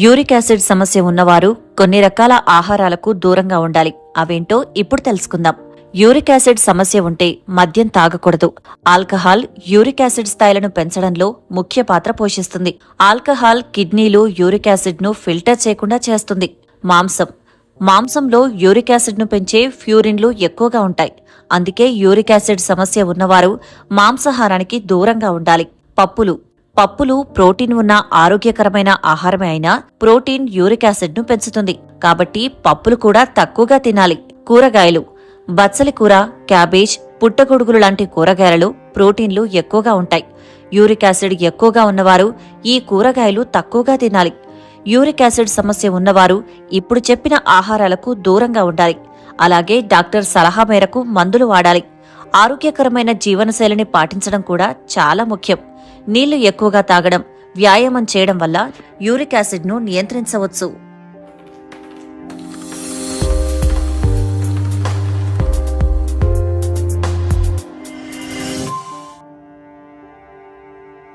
Uric acid సమస్య ఉన్నవారు కొన్ని రకాల ఆహారాలకు దూరంగా ఉండాలి. అవేంటో ఇప్పుడు తెలుసుకుందాం. యూరిక్ యాసిడ్ సమస్య ఉంటే మద్యం తాగకూడదు. ఆల్కహాల్ యూరిక్ యాసిడ్ స్థాయిలను పెంచడంలో ముఖ్య పాత్ర పోషిస్తుంది. ఆల్కహాల్ కిడ్నీలు యూరిక్ యాసిడ్ను ఫిల్టర్ చేయకుండా చేస్తుంది. మాంసం. మాంసంలో యూరిక్ యాసిడ్ను పెంచే ఫ్యూరిన్లు ఎక్కువగా ఉంటాయి. అందుకే యూరిక్ యాసిడ్ సమస్య ఉన్నవారు మాంసాహారానికి దూరంగా ఉండాలి. పప్పులు. పప్పులు ప్రోటీన్ ఉన్న ఆరోగ్యకరమైన ఆహారమే అయినా ప్రోటీన్ యూరిక్ యాసిడ్ను పెంచుతుంది. కాబట్టి పప్పులు కూడా తక్కువగా తినాలి. కూరగాయలు. బచ్చలి కూర క్యాబేజ్ పుట్టగొడుగులు లాంటి కూరగాయలలో ప్రోటీన్లు ఎక్కువగా ఉంటాయి. యూరిక్ యాసిడ్ ఎక్కువగా ఉన్నవారు ఈ కూరగాయలు తక్కువగా తినాలి. యూరిక్ యాసిడ్ సమస్య ఉన్నవారు ఇప్పుడు చెప్పిన ఆహారాలకు దూరంగా ఉండాలి. అలాగే డాక్టర్ సలహా మేరకు మందులు వాడాలి. ఆరోగ్యకరమైన జీవనశైలిని పాటించడం కూడా చాలా ముఖ్యం. నీళ్ళు ఎక్కువగా తాగడం వ్యాయామం చేయడం వల్ల యూరిక్ యాసిడ్ను నియంత్రించవచ్చు.